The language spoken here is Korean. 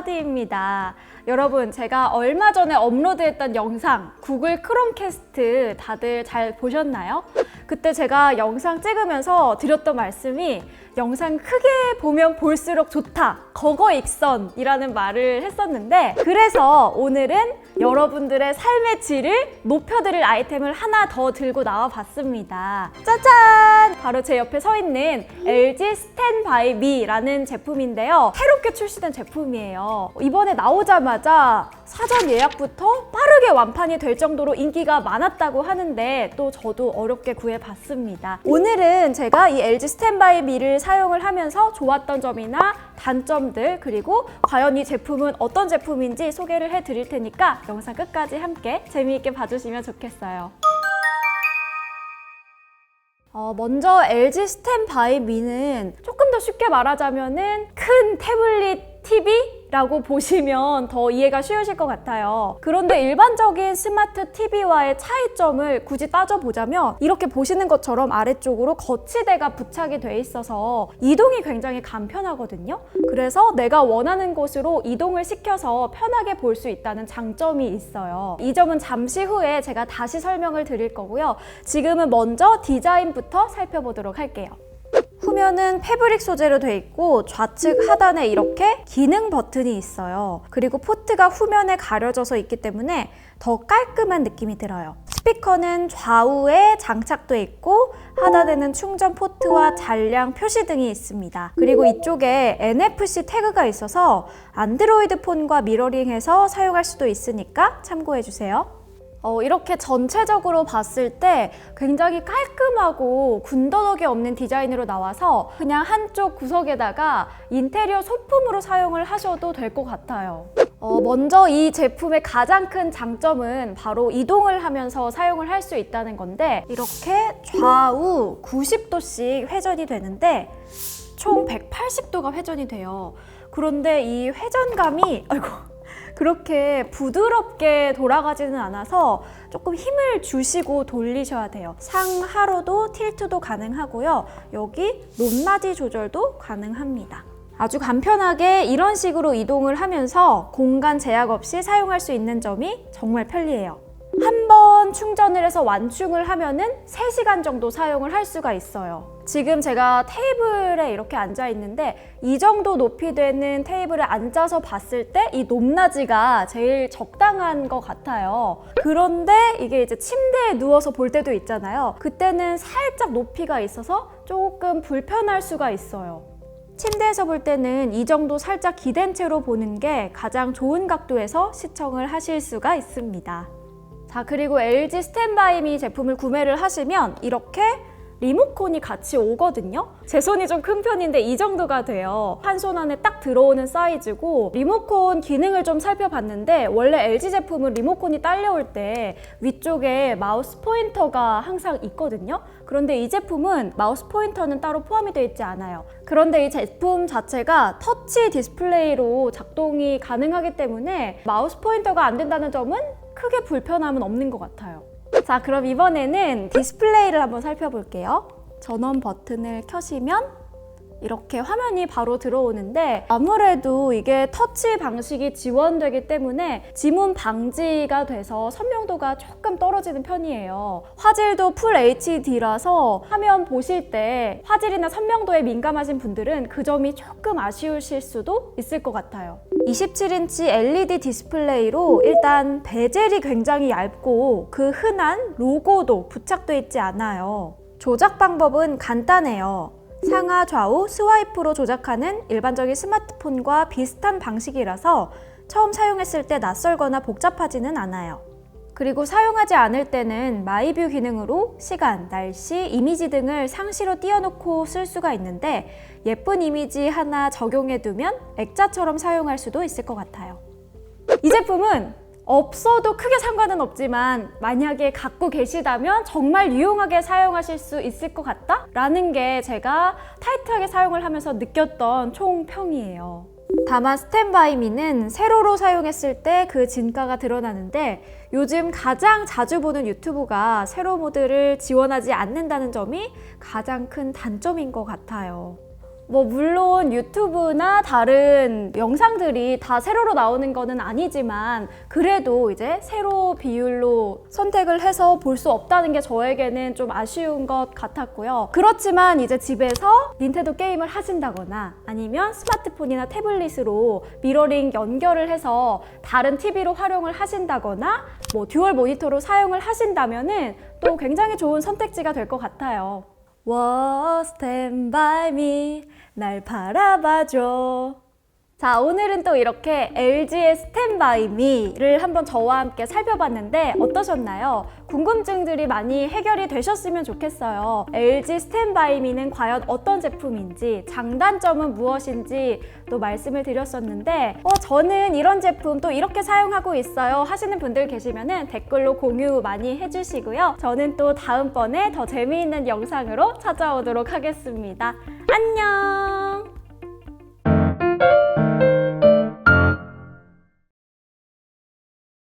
하디입니다. 여러분, 제가 얼마 전에 업로드했던 영상 구글 크롬캐스트 다들 잘 보셨나요? 그때 제가 영상 찍으면서 드렸던 말씀이 영상 크게 보면 볼수록 좋다. 거거 익선이라는 말을 했었는데 그래서 오늘은 여러분들의 삶의 질을 높여드릴 아이템을 하나 더 들고 나와 봤습니다. 짜잔! 바로 제 옆에 서 있는 LG 스탠바이 미라는 제품인데요. 새롭게 출시된 제품이에요. 이번에 나오자마자 사전 예약부터 빠르게 완판이 될 정도로 인기가 많았다고 하는데 또 저도 어렵게 구해봤습니다. 오늘은 제가 이 LG 스탠바이 미를 사용을 하면서 좋았던 점이나 단점들 그리고 과연 이 제품은 어떤 제품인지 소개를 해드릴 테니까 영상 끝까지 함께 재미있게 봐주시면 좋겠어요. 어, 먼저 LG 스탠 바이 미는 조금 더 쉽게 말하자면은 큰 태블릿 TV라고 보시면 더 이해가 쉬우실 것 같아요. 그런데 일반적인 스마트 TV와의 차이점을 굳이 따져보자면 이렇게 보시는 것처럼 아래쪽으로 거치대가 부착이 돼 있어서 이동이 굉장히 간편하거든요. 그래서 내가 원하는 곳으로 이동을 시켜서 편하게 볼 수 있다는 장점이 있어요. 이 점은 잠시 후에 제가 다시 설명을 드릴 거고요. 지금은 먼저 디자인부터 살펴보도록 할게요. 후면은 패브릭 소재로 돼 있고 좌측 하단에 이렇게 기능 버튼이 있어요. 그리고 포트가 후면에 가려져서 있기 때문에 더 깔끔한 느낌이 들어요. 스피커는 좌우에 장착돼 있고 하단에는 충전 포트와 잔량 표시 등이 있습니다. 그리고 이쪽에 NFC 태그가 있어서 안드로이드 폰과 미러링해서 사용할 수도 있으니까 참고해 주세요. 어, 이렇게 전체적으로 봤을 때 굉장히 깔끔하고 군더더기 없는 디자인으로 나와서 그냥 한쪽 구석에다가 인테리어 소품으로 사용을 하셔도 될 것 같아요. 어, 먼저 이 제품의 가장 큰 장점은 바로 이동을 하면서 사용을 할 수 있다는 건데 이렇게 좌우 90도씩 회전이 되는데 총 180도가 회전이 돼요. 그런데 이 회전감이 아이고 그렇게 부드럽게 돌아가지는 않아서 조금 힘을 주시고 돌리셔야 돼요. 상하로도 틸트도 가능하고요. 여기 높낮이 조절도 가능합니다. 아주 간편하게 이런 식으로 이동을 하면서 공간 제약 없이 사용할 수 있는 점이 정말 편리해요. 한번 충전을 해서 완충을 하면은 3시간 정도 사용을 할 수가 있어요. 지금 제가 테이블에 이렇게 앉아 있는데 이 정도 높이 되는 테이블에 앉아서 봤을 때 이 높낮이가 제일 적당한 것 같아요. 그런데 이게 이제 침대에 누워서 볼 때도 있잖아요. 그때는 살짝 높이가 있어서 조금 불편할 수가 있어요. 침대에서 볼 때는 이 정도 살짝 기댄 채로 보는 게 가장 좋은 각도에서 시청을 하실 수가 있습니다. 자, 그리고 LG 스탠바이미 제품을 구매를 하시면 이렇게 리모컨이 같이 오거든요. 제 손이 좀 큰 편인데 이 정도가 돼요. 한 손 안에 딱 들어오는 사이즈고 리모컨 기능을 좀 살펴봤는데 원래 LG 제품은 리모컨이 딸려올 때 위쪽에 마우스 포인터가 항상 있거든요. 그런데 이 제품은 마우스 포인터는 따로 포함이 되어 있지 않아요. 그런데 이 제품 자체가 터치 디스플레이로 작동이 가능하기 때문에 마우스 포인터가 안 된다는 점은 크게 불편함은 없는 것 같아요. 자, 그럼 이번에는 디스플레이를 한번 살펴볼게요. 전원 버튼을 켜시면 이렇게 화면이 바로 들어오는데 아무래도 이게 터치 방식이 지원되기 때문에 지문 방지가 돼서 선명도가 조금 떨어지는 편이에요. 화질도 풀 HD라서 화면 보실 때 화질이나 선명도에 민감하신 분들은 그 점이 조금 아쉬우실 수도 있을 것 같아요. 27인치 LED 디스플레이로 일단 베젤이 굉장히 얇고 그 흔한 로고도 부착돼 있지 않아요. 조작 방법은 간단해요. 상하 좌우 스와이프로 조작하는 일반적인 스마트폰과 비슷한 방식이라서 처음 사용했을 때 낯설거나 복잡하지는 않아요. 그리고 사용하지 않을 때는 마이뷰 기능으로 시간, 날씨, 이미지 등을 상시로 띄워놓고 쓸 수가 있는데 예쁜 이미지 하나 적용해두면 액자처럼 사용할 수도 있을 것 같아요. 이 제품은 없어도 크게 상관은 없지만 만약에 갖고 계시다면 정말 유용하게 사용하실 수 있을 것 같다? 라는 게 제가 타이트하게 사용을 하면서 느꼈던 총평이에요. 다만 스탠바이미는 세로로 사용했을 때 그 진가가 드러나는데 요즘 가장 자주 보는 유튜브가 세로 모드를 지원하지 않는다는 점이 가장 큰 단점인 것 같아요. 뭐 물론 유튜브나 다른 영상들이 다 세로로 나오는 거는 아니지만 그래도 이제 세로 비율로 선택을 해서 볼 수 없다는 게 저에게는 좀 아쉬운 것 같았고요. 그렇지만 이제 집에서 닌텐도 게임을 하신다거나 아니면 스마트폰이나 태블릿으로 미러링 연결을 해서 다른 TV로 활용을 하신다거나 뭐 듀얼 모니터로 사용을 하신다면은 또 굉장히 좋은 선택지가 될 것 같아요. 워 스탠 바이 미날 바라봐줘 자 오늘은 또 이렇게 LG의 스탠바이 미를 한번 저와 함께 살펴봤는데 어떠셨나요? 궁금증들이 많이 해결이 되셨으면 좋겠어요. LG 스탠바이 미는 과연 어떤 제품인지 장단점은 무엇인지 또 말씀을 드렸었는데 어, 저는 이런 제품 또 이렇게 사용하고 있어요 하시는 분들 계시면 댓글로 공유 많이 해주시고요. 저는 또 다음번에 더 재미있는 영상으로 찾아오도록 하겠습니다. 안녕